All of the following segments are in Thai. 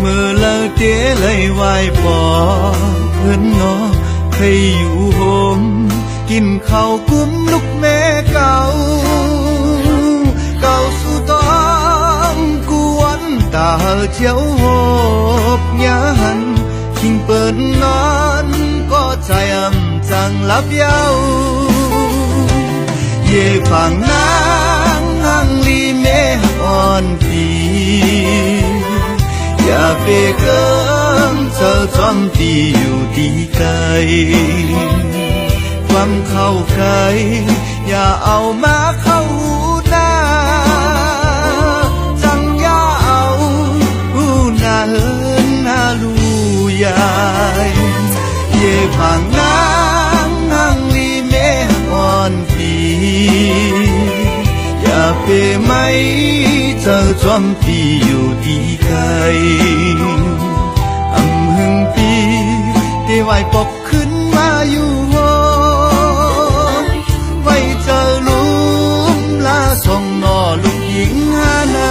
เมาไกลใครจะอึดถึงส่งนอลูกหญิงเก่าทำไปหูเมื่อเลิกเตี้ยเลยไหวปอเพื่อนนอให้อยู่โฮมกินข้าวกุ้มลูกแม่เก่า เก่าสู่ต้องกวนตาเจียวหบยาหันคิงเปิดนอนก็ใจอำจังลับเยาเย่ฝั่งนางหังลีเมอ่อนปีอนาเฮินหน้าลูยายเย่ฝั่งนางหังลีเมอ่อนปีอย่าไปไม่เธอจอมตีอยู่ ไหวปกขึ้นมาอยู่โฮไว้เจอลุมลาส่งนอลูกหญิงหานา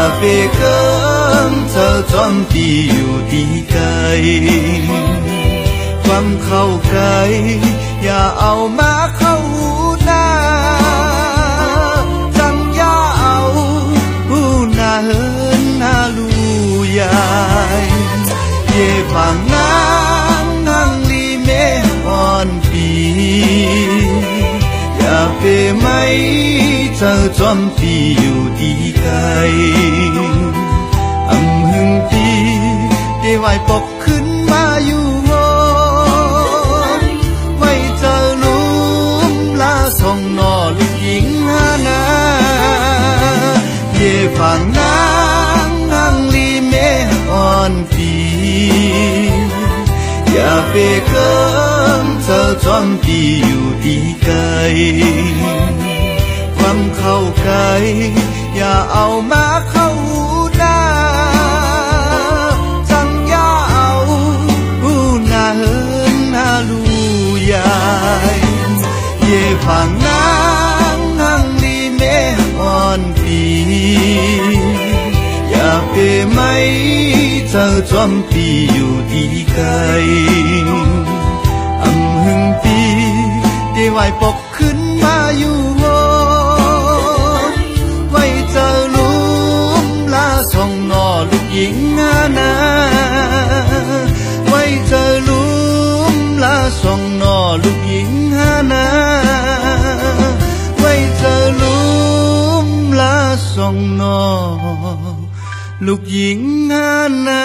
อย่าไปเกินเธอจมตีอยู่ดีไกลความเข้าใกลอย่าเอามาเข้าหน้าจังอย่าเอาหูหน้าเฮินหน้าลูยายเย่ฝั่งนางหังลีเมอ่อนปีอย่าไปไม่เธอจอมตีอยู่ดี อำหึงปีได้ไหวปกขึ้นมาอยู่หนไว้เจอลุมลาส่งนอลูกหญิงหานาเย่ฝังนางหังลีเมอ่อนปีอย่าไปเกินเธอจอมตีอยู่ดีไกลความเข้าใกล อย่าเอามาเข้าหน้า จังอย่าเอาหูหน้าเฮินหน้าลูยายเย่ฝั่งนางหังลีเมอ่อนปีอย่าไปไม่เธอจอมตีอยู่ดีไกลอำหึงปีได้ไหวปก ลาส่งนอลูกหญิงหานาไว้เจอลุมลาสองนอลูกหญิงหานาไว้เจอลุมลาสองนอลูกหญิงหานา